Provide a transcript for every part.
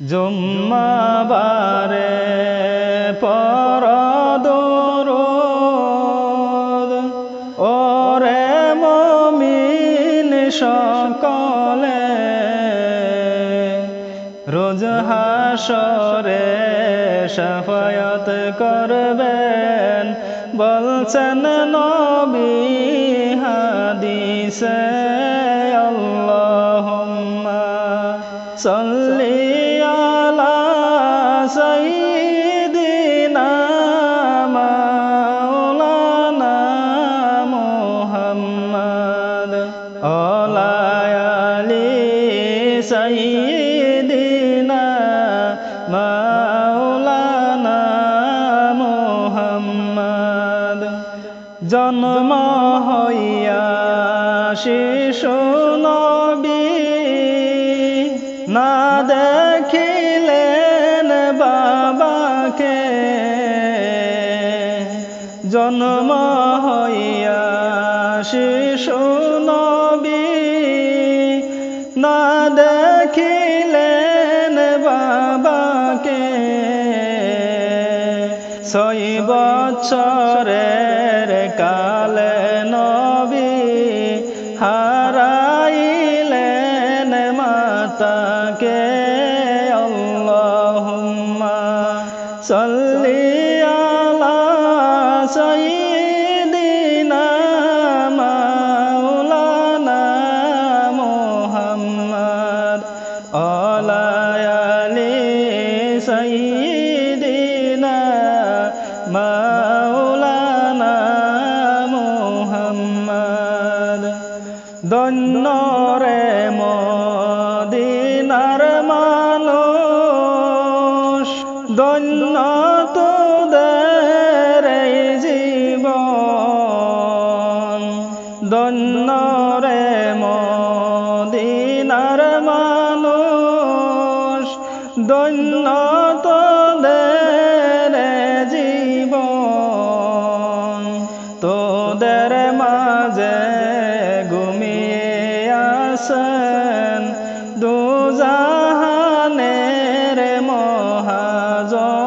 জুম্মাবারে পর ওরে মমিন সকলে রোজ হাসরে সাফায়াত করবেন। বলছেন নবী হাদিসে মাওলানা মুহাম্মদ জন্ম হইয়া শিশু নবী না দেখিলেন বাবাকে। জন্ম হইয়া শিশু নবী না বছরের কালে নবী হারাইলেন মাতাকে। আল্লাহুম্মা সাল্লি আলা সাইয়্যিদিনা মাওলানা মুহাম্মদ। আলা আলি সাইয়্যিদিনা ধন্য রে মদিনার মানুষ ধন্য তোদের জীবন। তোদের মাঝে ঘুমিয়ে আসেন দুজাহানের মহাজন।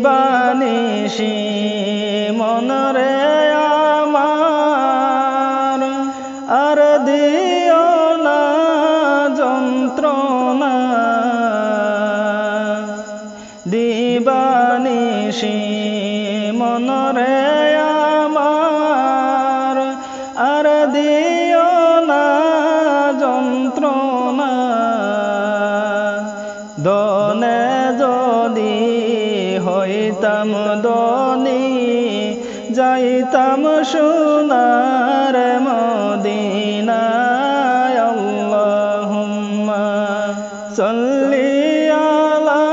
দিবানিশি মনরে আমার। আর দিও না যন্ত্রণা। দিবানিশি হইতাম দনি যাইতাম সোনার মদিনায়। আল্লাহুম্মা সাল্লি আলা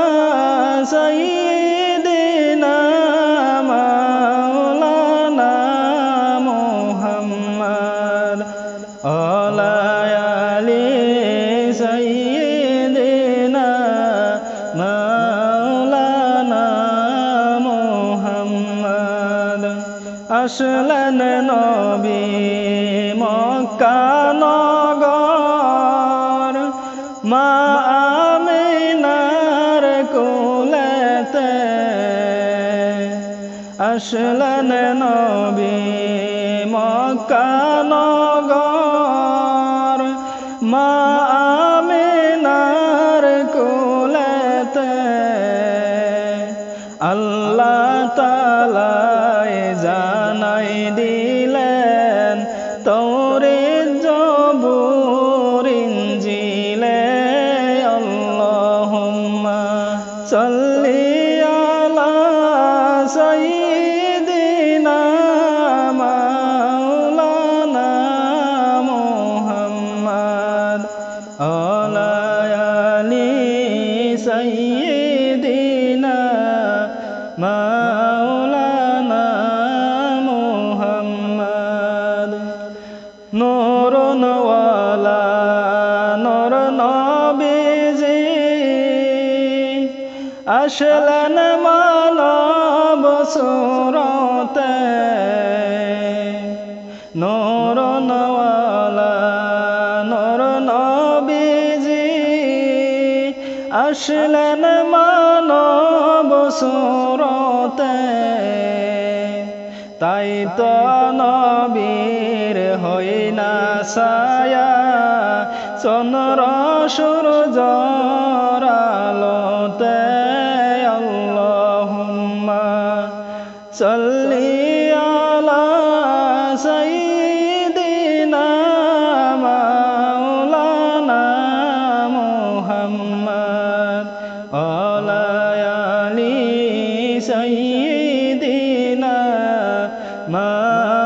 সাইয়্যিদিনা মাওলানা মুহাম্মদ আলা আলি আসলেন নবী মক্কা নগর। মা আমিনার কোলেতে আসলেন নবী মক্কা নগর। মা আল্লাহ তালায় জানাই দিলেন তোরে জবুরিন জিলে আল্লাহুম্মা সাল্লি আসলেন মানব সুরতে। নূর নূর নবীজি। আসলেন মানব সুরতে। তাই তো হই সায়া চন্দ্র সূর্য আলোতে আল্লাহুম্মা সাল্লি আলা সাইয়্যিদিনা মাওলানা মুহাম্মদ আলা আলি মা